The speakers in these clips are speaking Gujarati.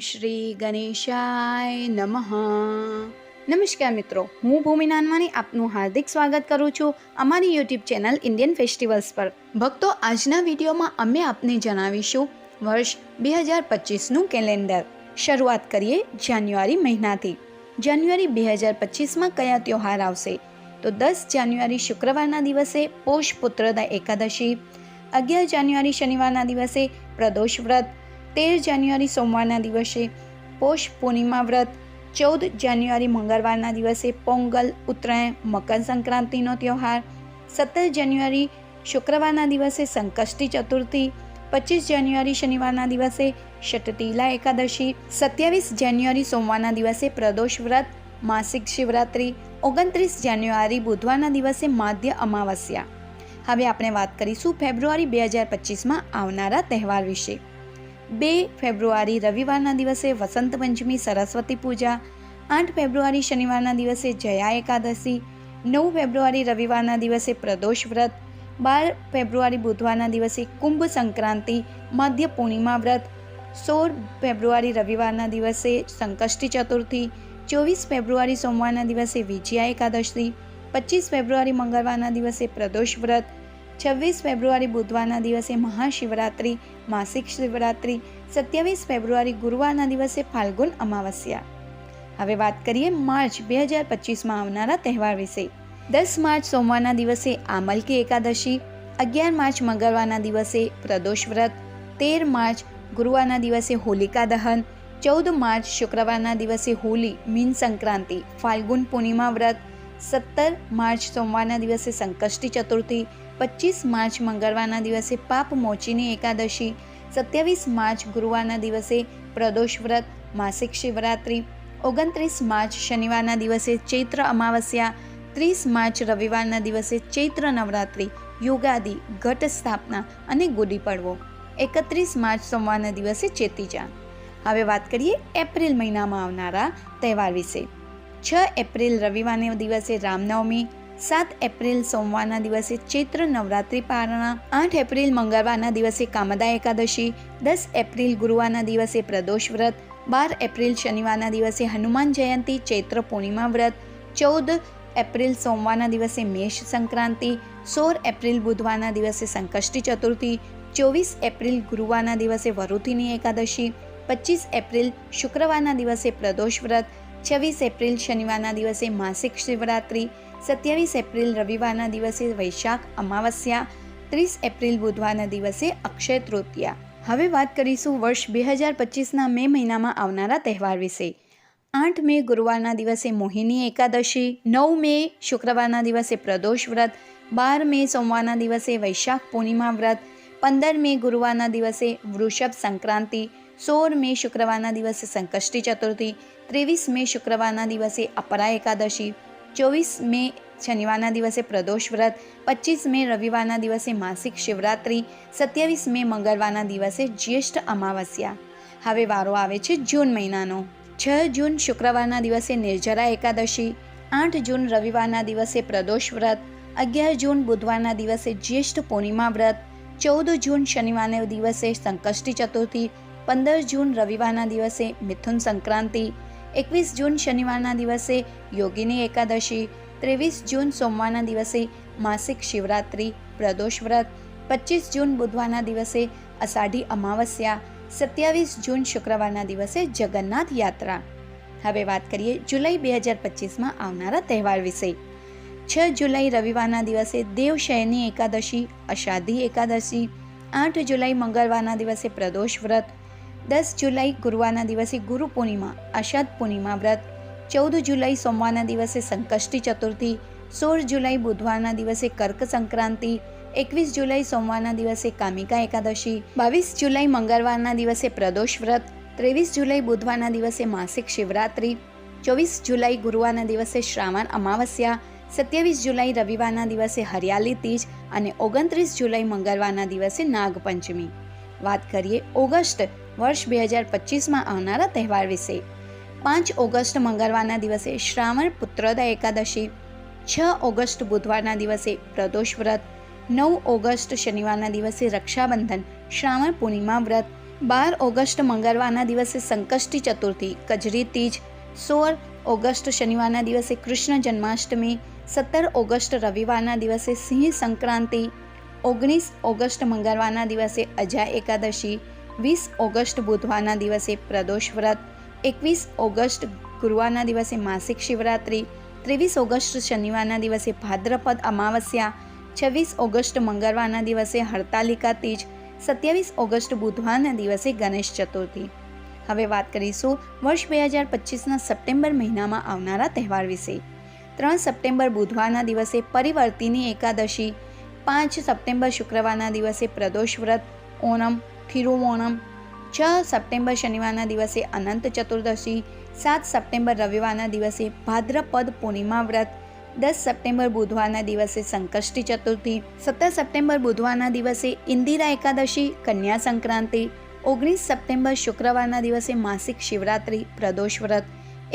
શ્રી ગણેશાય નમઃ. નમસ્કાર મિત્રો, હું ભૂમિ નાનવાની આપનું હાર્દિક સ્વાગત કરું છું અમારી યુટ્યુબ ચેનલ ઇન્ડિયન ફેસ્ટિવલ્સ પર. ભક્તો, આજના વિડીયોમાં અમે આપને જણાવીશું વર્ષ બે હજાર પચીસનું કેલેન્ડર. શરૂઆત કરીએ જાન્યુઆરી મહિનાથી. જાન્યુઆરી બે હજાર પચીસમાં કયા તહેવાર આવશે? તો દસ જાન્યુઆરી શુક્રવારના દિવસે પોષ પુત્રદા એકાદશી, અગિયાર જાન્યુઆરી શનિવારના દિવસે પ્રદોષ વ્રત તેર જાન્યુઆરી સોમવારના દિવસે પોષ પૂર્ણિમા વ્રત, ચૌદ જાન્યુઆરી મંગળવારના દિવસે પોંગલ, ઉત્તરાયણ, મકર સંક્રાંતિનો તહેવાર, સત્તર જાન્યુઆરી શુક્રવારના દિવસે સંકષ્ટી ચતુર્થી, પચીસ જાન્યુઆરી શનિવારના દિવસે શટતીલા એકાદશી, સત્યાવીસ જાન્યુઆરી સોમવારના દિવસે પ્રદોષ વ્રત, માસિક શિવરાત્રિ, ઓગણત્રીસ જાન્યુઆરી બુધવારના દિવસે માધ્ય અમાવસ્યા. હવે આપણે વાત કરીશું ફેબ્રુઆરી બે હજાર પચીસમાં આવનારા તહેવાર વિશે. બે ફેબ્રુઆરી રવિવારના દિવસે વસંત પંચમી, સરસ્વતી પૂજા, આઠ ફેબ્રુઆરી શનિવારના દિવસે જયા એકાદશી, નવ ફેબ્રુઆરી રવિવારના દિવસે પ્રદોષ વ્રત, બાર ફેબ્રુઆરી બુધવારના દિવસે કુંભ સંક્રાંતિ, મધ્ય પૂર્ણિમા વ્રત, સોળ ફેબ્રુઆરી રવિવારના દિવસે સંકષ્ટી ચતુર્થી, ચોવીસ ફેબ્રુઆરી સોમવારના દિવસે વિજયા એકાદશી, પચીસ ફેબ્રુઆરી મંગળવારના દિવસે પ્રદોષ વ્રત છવ્વીસ ફેબ્રુઆરી બુધવારના દિવસે મહાશિવરાત્રિ, માસિક શિવરાત્રિ, સત્યાવીસ ફેબ્રુઆરી ગુરુવારના દિવસે ફાલ્ગુન અમાવસ્યા. હવે વાત કરીએ માર્ચ બે હજાર પચીસમાં આવનારા તહેવાર વિશે. દસ માર્ચ સોમવારના દિવસે આમલકી એકાદશી, અગિયાર માર્ચ મંગળવારના દિવસે પ્રદોષ વ્રત, તેર માર્ચ ગુરુવારના દિવસે હોલિકા દહન, ચૌદ માર્ચ શુક્રવારના દિવસે હોલી, મીન સંક્રાંતિ, ફાલ્ગુન પૂર્ણિમા વ્રત, સત્તર માર્ચ સોમવારના દિવસે સંકષ્ટી ચતુર્થી પચીસ માર્ચ મંગળવારના દિવસે પાપ મોચીની એકાદશી, સત્યાવીસ માર્ચ ગુરુવારના દિવસે પ્રદોષ વ્રત, માસિક શિવરાત્રિ, ઓગણત્રીસ માર્ચ શનિવારના દિવસે ચૈત્ર અમાવસ્યા, ત્રીસ માર્ચ રવિવારના દિવસે ચૈત્ર નવરાત્રિ, યુગાદી, ઘટ સ્થાપના અને ગુડી પડવો એકત્રીસ માર્ચ સોમવારના દિવસે ચેતીજા હવે વાત કરીએ એપ્રિલ મહિનામાં આવનારા તહેવાર વિશે. છ એપ્રિલ રવિવારના દિવસે રામનવમી સાત એપ્રિલ સોમવારના દિવસે ચૈત્ર નવરાત્રિ પારણા, આઠ એપ્રિલ મંગળવારના દિવસે કામદા એકાદશી, દસ એપ્રિલ ગુરુવારના દિવસે પ્રદોષ વ્રત, બાર એપ્રિલ શનિવારના દિવસે હનુમાન જયંતી, ચૈત્ર પૂર્ણિમા વ્રત, ચૌદ એપ્રિલ સોમવારના દિવસે મેષ સંક્રાંતિ, સોળ એપ્રિલ બુધવારના દિવસે સંકષ્ટી ચતુર્થી, ચોવીસ એપ્રિલ ગુરુવારના દિવસે વરુથીની એકાદશી, પચીસ એપ્રિલ શુક્રવારના દિવસે પ્રદોષ વ્રત, છવ્વીસ એપ્રિલ શનિવારના દિવસે માસિક શિવરાત્રિ સત્યાવીસ એપ્રિલ રવિવારના દિવસે વૈશાખ અમાવસ્યા, ત્રીસ એપ્રિલ બુધવારના દિવસે અક્ષય તૃતીયા. હવે વાત કરીશું વર્ષ બે હજાર પચીસના મે મહિનામાં આવનારા તહેવાર વિશે. આઠ મે ગુરુવારના દિવસે મોહિની એકાદશી, નવ મે શુક્રવારના દિવસે પ્રદોષ વ્રત, બાર મે સોમવારના દિવસે વૈશાખ પૂર્ણિમા વ્રત, પંદર મે ગુરુવારના દિવસે વૃષભ સંક્રાંતિ, સોળ મે શુક્રવારના દિવસે સંકષ્ટી ચતુર્થી, ત્રેવીસ મે શુક્રવારના દિવસે અપરા એકાદશી ચોવીસ મે શનિવારના દિવસે પ્રદોષ વ્રત, પચીસ મે રવિવારના દિવસે માસિક શિવરાત્રિ, સત્યાવીસ મે મંગળવારના દિવસે જ્યેષ્ઠ અમાવસ્યા. હવે વારો આવે છે જૂન મહિનાનો. છ જૂન શુક્રવારના દિવસે નિર્જરા એકાદશી, આઠ જૂન રવિવારના દિવસે પ્રદોષ વ્રત, અગિયાર જૂન બુધવારના દિવસે જ્યેષ્ઠ પૂર્ણિમા વ્રત, ચૌદ જૂન શનિવારના દિવસે સંકષ્ટી ચતુર્થી, પંદર જૂન રવિવારના દિવસે મિથુન સંક્રાંતિ એકવીસ જૂન શનિવારના દિવસે યોગીની એકાદશી, ત્રેવીસ જૂન સોમવારના દિવસે માસિક શિવરાત્રિ, પ્રદોષ વ્રત, પચીસ જૂન બુધવારના દિવસે અષાઢી અમાવસ્યા, સત્યાવીસ જૂન શુક્રવારના દિવસે જગન્નાથ યાત્રા. હવે વાત કરીએ જુલાઈ બે હજાર પચીસમાં આવનારા તહેવાર વિશે. છ જુલાઈ રવિવારના દિવસે દેવશયની એકાદશી, અષાઢી એકાદશી, આઠ જુલાઈ મંગળવારના દિવસે પ્રદોષ વ્રત દસ જુલાઈ ગુરુવારના દિવસે ગુરુ પૂર્ણિમા, અષાઢ પૂર્ણિમા વ્રત, ચૌદ જુલાઈ સોમવારના દિવસે સંકષ્ટી ચતુર્થી, સોળ જુલાઈ બુધવારના દિવસે કર્ક સંક્રાંતિ, એકવીસ જુલાઈ સોમવારના દિવસે કામિકા એકાદશી, બાવીસ જુલાઈ મંગળવારના દિવસે પ્રદોષ વ્રત, ત્રેવીસ જુલાઈ બુધવારના દિવસે માસિક શિવરાત્રિ, ચોવીસ જુલાઈ ગુરુવારના દિવસે શ્રાવણ અમાવસ્યા, સત્યાવીસ જુલાઈ રવિવારના દિવસે હરિયાળી તીજ અને ઓગણત્રીસ જુલાઈ મંગળવારના દિવસે નાગપંચમી. વાત કરીએ ઓગસ્ટ વર્ષ બે હજાર પચીસમાં આવનારા તહેવાર વિશે. પાંચ ઓગસ્ટ મંગળવારના દિવસે શ્રાવણ પુત્રદા એકાદશી, છ ઓગસ્ટ બુધવારના દિવસે પ્રદોષ વ્રત, નવ ઓગસ્ટ શનિવારના દિવસે રક્ષાબંધન, શ્રાવણ પૂર્ણિમા વ્રત, બાર ઓગસ્ટ મંગળવારના દિવસે સંકષ્ટી ચતુર્થી, કજરી તીજ, સોળ ઓગસ્ટ શનિવારના દિવસે કૃષ્ણ જન્માષ્ટમી, સત્તર ઓગસ્ટ રવિવારના દિવસે સિંહ સંક્રાંતિ, ઓગણીસ ઓગસ્ટ મંગળવારના દિવસે અજા એકાદશી વીસ ઓગસ્ટ બુધવારના દિવસે પ્રદોષ વ્રત, એકવીસ ઓગસ્ટ ગુરુવારના દિવસે માસિક શિવરાત્રિ, ત્રેવીસ ઓગસ્ટ શનિવારના દિવસે ભાદ્રપદ અમાવસ્યા, છવ્વીસ ઓગસ્ટ મંગળવારના દિવસે હડતાલિકા તીજ, સત્યાવીસ ઓગસ્ટ બુધવારના દિવસે ગણેશ ચતુર્થી. હવે વાત કરીશું વર્ષ બે હજાર પચીસના સપ્ટેમ્બર મહિનામાં આવનારા તહેવાર વિશે. ત્રણ સપ્ટેમ્બર બુધવારના દિવસે પરિવર્તિની એકાદશી, પાંચ સપ્ટેમ્બર શુક્રવારના દિવસે પ્રદોષ વ્રત ઓણમ થિરુવોણમ છ સપ્ટેમ્બર શનિવારના દિવસે અનંત ચતુર્દશી, સાત સપ્ટેમ્બર રવિવારના દિવસે ભાદ્રપદ પૂર્ણિમા વ્રત, દસ સપ્ટેમ્બર બુધવારના દિવસે સંકષ્ટી ચતુર્થી, સત્તર સપ્ટેમ્બર બુધવારના દિવસે ઇન્દિરા એકાદશી, કન્યા સંક્રાંતિ, ઓગણીસ સપ્ટેમ્બર શુક્રવારના દિવસે માસિક શિવરાત્રિ, પ્રદોષ વ્રત,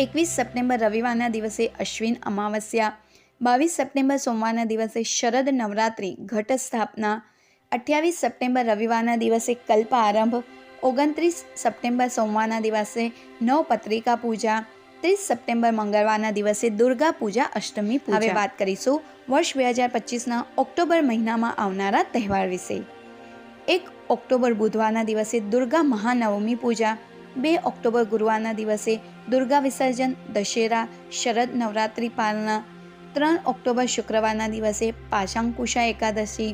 એકવીસ સપ્ટેમ્બર રવિવારના દિવસે અશ્વિન અમાવસ્યા, બાવીસ સપ્ટેમ્બર સોમવારના દિવસે શરદ નવરાત્રિ, ઘટ સ્થાપના અઠ્યાવીસ સપ્ટેમ્બર રવિવારના દિવસે કલ્પ આરંભ, ઓગણત્રીસ સપ્ટેમ્બર સોમવારના દિવસે નવપત્રિકા પૂજા, ત્રીસ સપ્ટેમ્બર મંગળવારના દિવસે દુર્ગા પૂજા, અષ્ટમી હવે વાત કરીશું વર્ષ બે હજાર પચીસના ઓક્ટોબર મહિનામાં આવનારા તહેવાર વિશે. એક ઓક્ટોબર બુધવારના દિવસે દુર્ગા મહાનવમી પૂજા, બે ઓક્ટોબર ગુરુવારના દિવસે દુર્ગા વિસર્જન, દશેરા, શરદ નવરાત્રિ પાલના, ત્રણ ઓક્ટોબર શુક્રવારના દિવસે પાશાંકુશા એકાદશી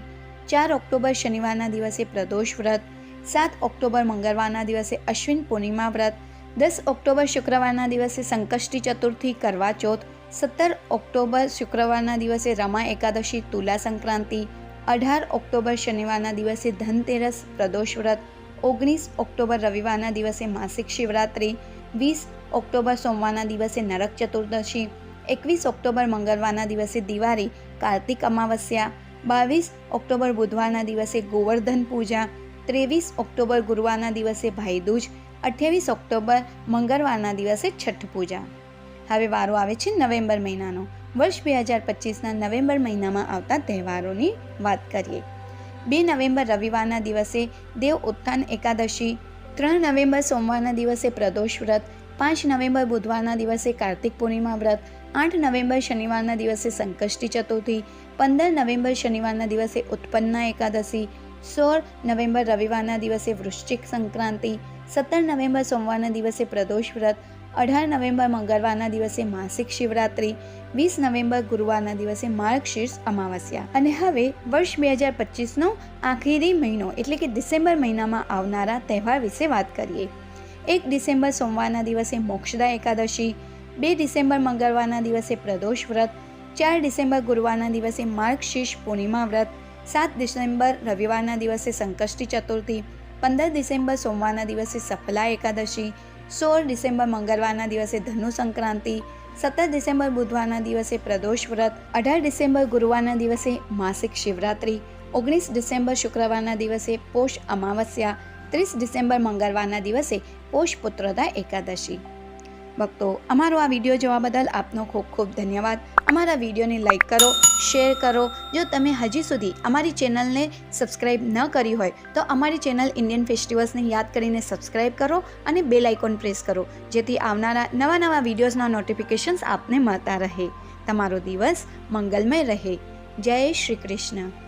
ચાર ઓક્ટોબર શનિવારના દિવસે પ્રદોષ વ્રત, સાત ઓક્ટોબર મંગળવારના દિવસે અશ્વિન પૂર્ણિમા વ્રત, દસ ઓક્ટોબર શુક્રવારના દિવસે સંકષ્ટી ચતુર્થી કરવા ચોથ, સત્તર ઓક્ટોબર શુક્રવારના દિવસે રમા એકાદશી, તુલા સંક્રાંતિ, અઢાર ઓક્ટોબર શનિવારના દિવસે ધનતેરસ પ્રદોષ વ્રત, ઓગણીસ ઓક્ટોબર રવિવારના દિવસે માસિક શિવરાત્રિ, વીસ ઓક્ટોબર સોમવારના દિવસે નરક ચતુર્દશી, એકવીસ ઓક્ટોબર મંગળવારના દિવસે દિવાળી, કાર્તિક અમાવસ્યા બાવીસ ઓક્ટોબર બુધવારના દિવસે ગોવર્ધન પૂજા, ત્રેવીસ ઓક્ટોબર ગુરુવારના દિવસે ભાઈદૂજ, અઠ્યાવીસ ઓક્ટોબર મંગળવારના દિવસે છઠ્ઠ પૂજા. હવે વારો આવે છે નવેમ્બર મહિનાનો. વર્ષ બે હજાર પચીસના નવેમ્બર મહિનામાં આવતા તહેવારોની વાત કરીએ. બે નવેમ્બર રવિવારના દિવસે દેવ ઉત્થાન એકાદશી, ત્રણ નવેમ્બર સોમવારના દિવસે પ્રદોષ વ્રત, પાંચ નવેમ્બર બુધવારના દિવસે કાર્તિક પૂર્ણિમા વ્રત આઠ નવેમ્બર શનિવારના દિવસે સંકષ્ટી ચતુર્થી, પંદર નવેમ્બર શનિવારના દિવસે ઉત્પન્ના એકાદશી, સોળ નવેમ્બર રવિવારના દિવસે વૃશ્ચિક સંક્રાંતિ, સત્તર નવેમ્બર સોમવારના દિવસે પ્રદોષ વ્રત, અઢાર નવેમ્બર મંગળવારના દિવસે માસિક શિવરાત્રિ, વીસ નવેમ્બર ગુરુવારના દિવસે માર્ગશીર્ષ અમાવસ્યા. અને હવે વર્ષ બે હજાર પચીસનો આખરી મહિનો, એટલે કે ડિસેમ્બર મહિનામાં આવનારા તહેવાર વિશે વાત કરીએ. એક ડિસેમ્બર સોમવારના દિવસે મોક્ષદા એકાદશી બે ડિસેમ્બર મંગળવારના દિવસે પ્રદોષ વ્રત, ચાર ડિસેમ્બર ગુરુવારના દિવસે માર્ગશીર્ષ પૂર્ણિમા વ્રત, સાત ડિસેમ્બર રવિવારના દિવસે સંકષ્ટી ચતુર્થી, પંદર ડિસેમ્બર સોમવારના દિવસે સફલા એકાદશી, સોળ ડિસેમ્બર મંગળવારના દિવસે ધનુ સંક્રાંતિ, સત્તર ડિસેમ્બર બુધવારના દિવસે પ્રદોષ વ્રત, અઢાર ડિસેમ્બર ગુરુવારના દિવસે માસિક શિવરાત્રિ, ઓગણીસ ડિસેમ્બર શુક્રવારના દિવસે પોષ અમાવસ્યા, ત્રીસ ડિસેમ્બર મંગળવારના દિવસે પોષ પુત્રતા એકાદશી. ભક્તો, અમારો આ વીડિયો જોવા બદલ આપનો ખૂબ ખૂબ ધન્યવાદ. અમારા વિડીયોને લાઇક કરો, શેર કરો. જો તમે હજી સુધી અમારી ચેનલને સબસ્ક્રાઈબ ન કરી હોય, તો અમારી ચેનલ ઇન્ડિયન ફેસ્ટિવલ્સને યાદ કરીને સબસ્ક્રાઈબ કરો અને બેલ આઇકોન પ્રેસ કરો, જેથી આવનારા નવા નવા વિડીયોઝના નોટિફિકેશન્સ આપને મળતા રહે. તમારો દિવસ મંગલમય રહે. જય શ્રી કૃષ્ણ.